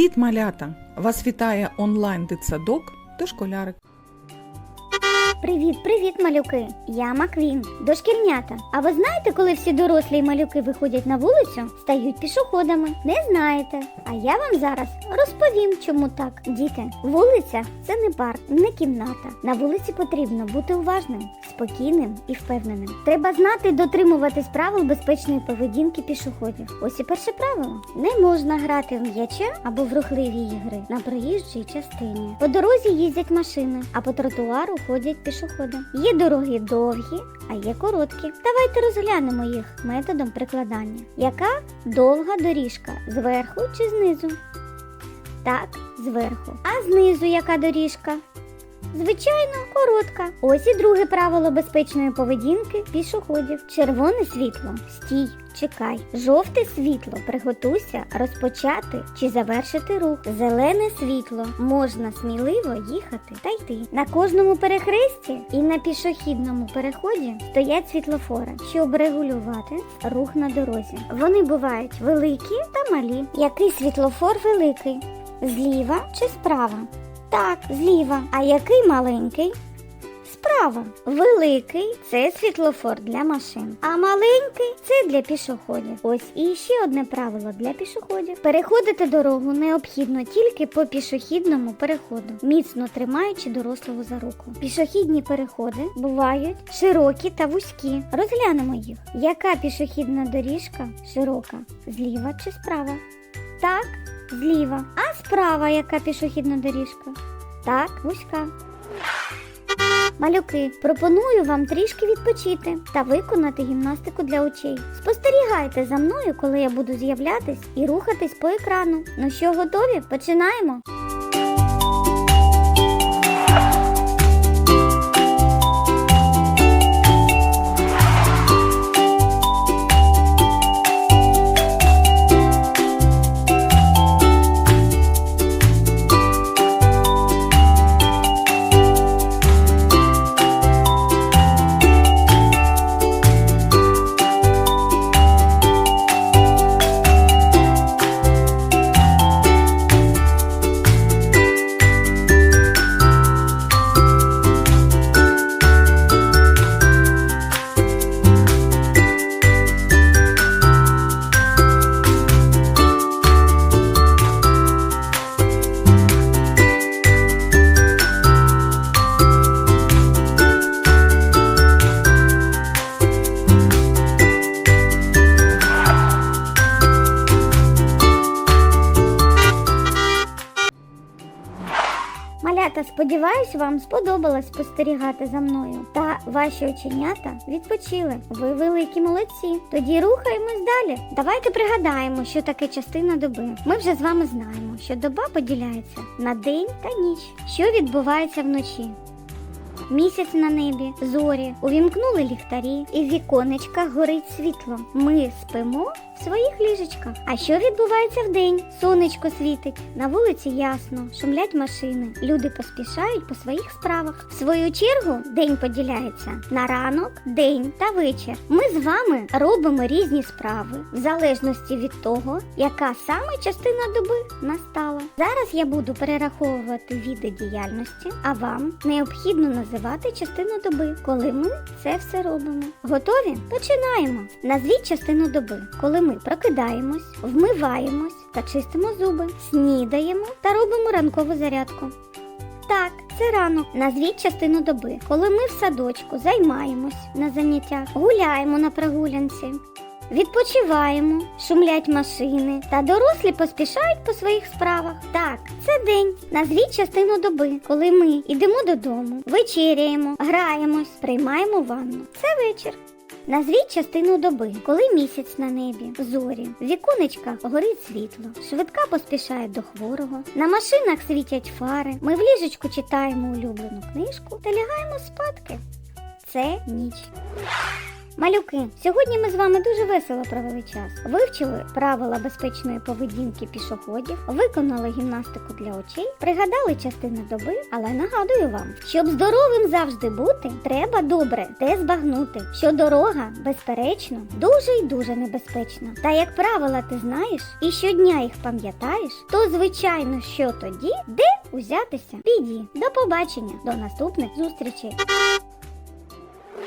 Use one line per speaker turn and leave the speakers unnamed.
Привіт, малята! Вас вітає онлайн дитсадок та школярик.
Привіт, привіт, малюки! Я Маквін, дошкільнята. А ви знаєте, коли всі дорослі і малюки виходять на вулицю, стають пішоходами? Не знаєте. А я вам зараз розповім, чому так. Діти, вулиця це не парк, не кімната. На вулиці потрібно бути уважним, спокійним і впевненим. Треба знати дотримуватись правил безпечної поведінки пішоходів. Ось і перше правило: не можна грати в м'яча або в рухливі ігри на проїжджій частині. По дорозі їздять машини, а по тротуару ходять. Є дороги довгі, а є короткі. Давайте розглянемо їх методом прикладання. Яка довга доріжка зверху чи знизу? Так, зверху. А знизу яка доріжка? Звичайно, коротка. Ось і друге правило безпечної поведінки пішоходів. Червоне світло стій, чекай. Жовте світло приготуйся розпочати чи завершити рух. Зелене світло можна сміливо їхати та йти. На кожному перехресті і на пішохідному переході стоять світлофори, щоб регулювати рух на дорозі. Вони бувають великі та малі. Який світлофор великий? Зліва чи справа? Так, зліва. А який маленький? Справа. Великий це світлофор для машин, а маленький це для пішоходів. Ось і ще одне правило для пішоходів. Переходити дорогу необхідно тільки по пішохідному переходу, міцно тримаючи дорослого за руку. Пішохідні переходи бувають широкі та вузькі. Розглянемо їх. Яка пішохідна доріжка широка? Зліва чи справа? Так, зліва. А справа яка пішохідна доріжка? Так, вузька. Малюки, пропоную вам трішки відпочити та виконати гімнастику для очей. Спостерігайте за мною, коли я буду з'являтись і рухатись по екрану. Ну що, готові? Починаємо. Малята, сподіваюсь, вам сподобалось спостерігати за мною. Та ваші оченята відпочили. Ви великі молодці. Тоді рухаємось далі. Давайте пригадаємо, що таке частина доби. Ми вже з вами знаємо, що доба поділяється на день та ніч. Що відбувається вночі? Місяць на небі, зорі, увімкнули ліхтарі, і в віконечках горить світло. Ми спимо в своїх ліжечках. А що відбувається вдень? Сонечко світить, на вулиці ясно, шумлять машини. Люди поспішають по своїх справах. В свою чергу день поділяється на ранок, день та вечір. Ми з вами робимо різні справи в залежності від того, яка саме частина доби настала. Зараз я буду перераховувати види діяльності, а вам необхідно називати частину доби, коли ми це все робимо. Готові? Починаємо. Назвіть частину доби, коли ми прокидаємось, вмиваємось та чистимо зуби, снідаємо та робимо ранкову зарядку. Так, це ранок. Назвіть частину доби, коли ми в садочку займаємось на заняттях, гуляємо на прогулянці. Відпочиваємо, шумлять машини та дорослі поспішають по своїх справах. Так, це день. Назвіть частину доби, коли ми йдемо додому, вечеряємо, граємось, приймаємо ванну. Це вечір. Назвіть частину доби, коли місяць на небі, зорі, в віконечках горить світло, швидка поспішає до хворого, на машинах світять фари, ми в ліжечку читаємо улюблену книжку та лягаємо спадки. Це ніч. Малюки, сьогодні ми з вами дуже весело провели час. Вивчили правила безпечної поведінки пішоходів, виконали гімнастику для очей, пригадали частини доби, але нагадую вам, щоб здоровим завжди бути, треба добре те збагнути, що дорога, безперечно, дуже й дуже небезпечна. Та як правила ти знаєш і щодня їх пам'ятаєш, то звичайно, що тоді, де узятися, піді. До побачення, до наступних зустрічей.